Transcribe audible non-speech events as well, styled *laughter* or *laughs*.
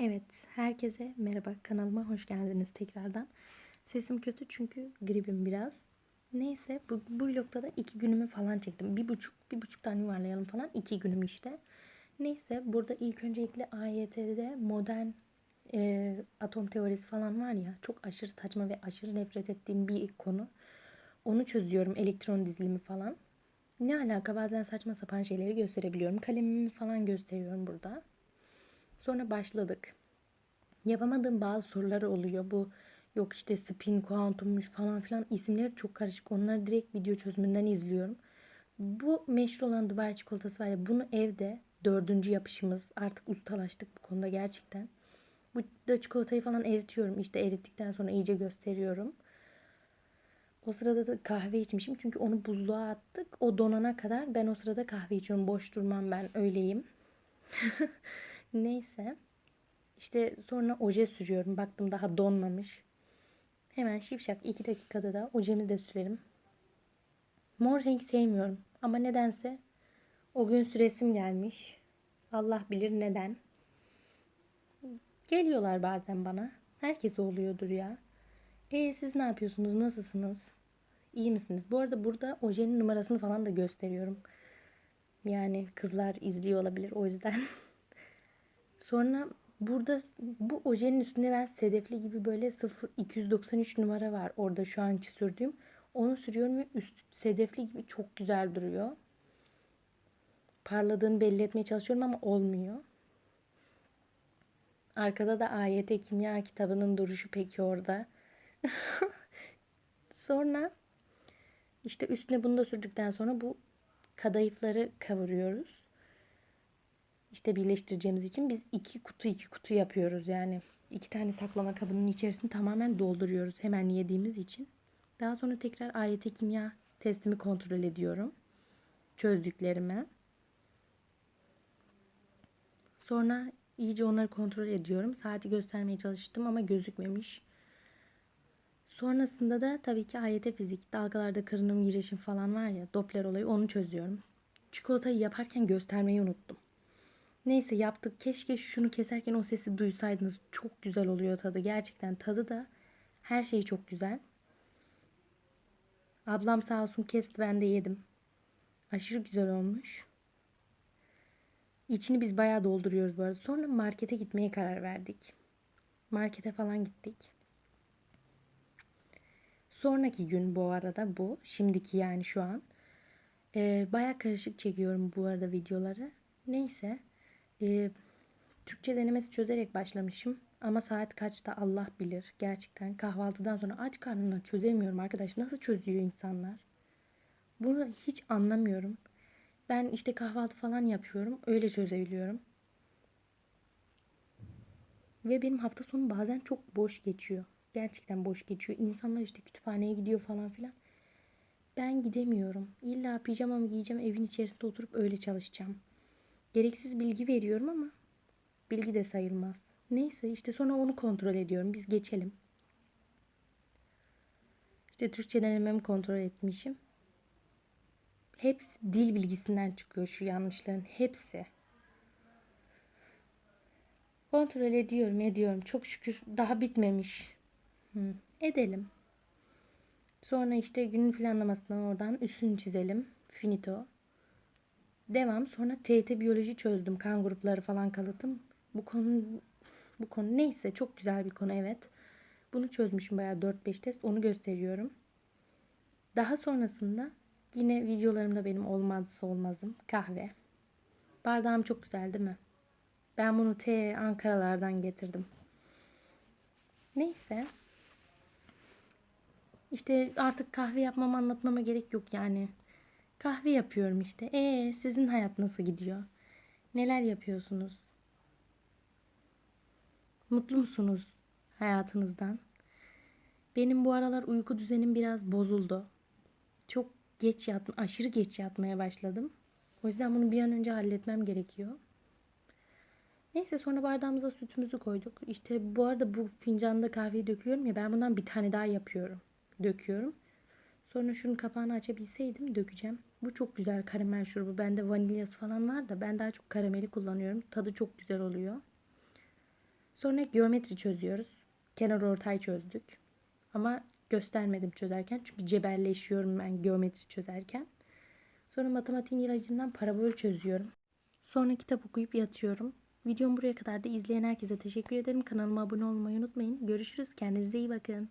Evet, herkese merhaba. Kanalıma hoş geldiniz tekrardan. Sesim kötü çünkü gribim biraz. Neyse bu, bu vlogda da iki günümü falan çektim. Bir buçuk, bir buçuktan yuvarlayalım falan. iki günüm işte. Neyse burada ilk öncelikle AYT'de modern e, atom teorisi falan var ya. Çok aşırı saçma ve aşırı nefret ettiğim bir konu. Onu çözüyorum elektron dizilimi falan. Ne alaka bazen saçma sapan şeyleri gösterebiliyorum. Kalemimi falan gösteriyorum burada. Sonra başladık. Yapamadığım bazı sorular oluyor. Bu yok işte spin, kuantummuş falan filan isimleri çok karışık. Onları direkt video çözümünden izliyorum. Bu meşhur olan Dubai çikolatası var ya bunu evde dördüncü yapışımız. Artık ustalaştık bu konuda gerçekten. Bu da çikolatayı falan eritiyorum. İşte erittikten sonra iyice gösteriyorum. O sırada da kahve içmişim. Çünkü onu buzluğa attık. O donana kadar ben o sırada kahve içiyorum. Boş durmam ben öyleyim. *laughs* Neyse. İşte sonra oje sürüyorum. Baktım daha donmamış. Hemen şipşak 2 dakikada da ojemi de sürerim. Mor renk sevmiyorum. Ama nedense o gün süresim gelmiş. Allah bilir neden. Geliyorlar bazen bana. Herkese oluyordur ya. E siz ne yapıyorsunuz? Nasılsınız? İyi misiniz? Bu arada burada ojenin numarasını falan da gösteriyorum. Yani kızlar izliyor olabilir o yüzden. *laughs* Sonra burada bu ojenin üstünde ben sedefli gibi böyle 0 293 numara var orada şu anki sürdüğüm. Onu sürüyorum ve üst sedefli gibi çok güzel duruyor. Parladığını belli etmeye çalışıyorum ama olmuyor. Arkada da AYT kimya kitabının duruşu peki orada. *laughs* sonra işte üstüne bunu da sürdükten sonra bu kadayıfları kavuruyoruz işte birleştireceğimiz için biz iki kutu iki kutu yapıyoruz yani. iki tane saklama kabının içerisini tamamen dolduruyoruz hemen yediğimiz için. Daha sonra tekrar AYT kimya testimi kontrol ediyorum. Çözdüklerimi. Sonra iyice onları kontrol ediyorum. Saati göstermeye çalıştım ama gözükmemiş. Sonrasında da tabii ki AYT fizik, dalgalarda kırınım, gireşim falan var ya, Doppler olayı onu çözüyorum. Çikolatayı yaparken göstermeyi unuttum. Neyse yaptık. Keşke şunu keserken o sesi duysaydınız. Çok güzel oluyor tadı. Gerçekten tadı da her şey çok güzel. Ablam sağ olsun kesti ben de yedim. Aşırı güzel olmuş. İçini biz bayağı dolduruyoruz bu arada. Sonra markete gitmeye karar verdik. Markete falan gittik. Sonraki gün bu arada bu. Şimdiki yani şu an. Ee, bayağı karışık çekiyorum bu arada videoları. Neyse. E, Türkçe denemesi çözerek başlamışım. Ama saat kaçta Allah bilir. Gerçekten kahvaltıdan sonra aç karnına çözemiyorum arkadaş. Nasıl çözüyor insanlar? Bunu hiç anlamıyorum. Ben işte kahvaltı falan yapıyorum. Öyle çözebiliyorum. Ve benim hafta sonu bazen çok boş geçiyor. Gerçekten boş geçiyor. İnsanlar işte kütüphaneye gidiyor falan filan. Ben gidemiyorum. İlla pijamamı giyeceğim evin içerisinde oturup öyle çalışacağım. Gereksiz bilgi veriyorum ama bilgi de sayılmaz. Neyse işte sonra onu kontrol ediyorum. Biz geçelim. İşte Türkçe denememi kontrol etmişim. Hepsi dil bilgisinden çıkıyor şu yanlışların hepsi. Kontrol ediyorum, ediyorum. Çok şükür daha bitmemiş. Hı, edelim. Sonra işte günün planlamasından oradan üstünü çizelim. Finito. Devam. Sonra TET biyoloji çözdüm. Kan grupları falan kalıtım. Bu konu bu konu neyse çok güzel bir konu evet. Bunu çözmüşüm bayağı 4-5 test. Onu gösteriyorum. Daha sonrasında yine videolarımda benim olmazsa olmazım kahve. Bardağım çok güzel değil mi? Ben bunu T Ankara'lardan getirdim. Neyse. İşte artık kahve yapmamı anlatmama gerek yok yani. Kahve yapıyorum işte. Ee, sizin hayat nasıl gidiyor? Neler yapıyorsunuz? Mutlu musunuz hayatınızdan? Benim bu aralar uyku düzenim biraz bozuldu. Çok geç yatma, aşırı geç yatmaya başladım. O yüzden bunu bir an önce halletmem gerekiyor. Neyse sonra bardağımıza sütümüzü koyduk. İşte bu arada bu fincanda kahveyi döküyorum ya ben bundan bir tane daha yapıyorum. Döküyorum. Sonra şunun kapağını açabilseydim dökeceğim. Bu çok güzel karamel şurubu. Bende vanilyası falan var da ben daha çok karameli kullanıyorum. Tadı çok güzel oluyor. Sonra geometri çözüyoruz. Kenar ortay çözdük. Ama göstermedim çözerken. Çünkü cebelleşiyorum ben geometri çözerken. Sonra matematiğin ilacından parabol çözüyorum. Sonra kitap okuyup yatıyorum. Videomu buraya kadar da izleyen herkese teşekkür ederim. Kanalıma abone olmayı unutmayın. Görüşürüz. Kendinize iyi bakın.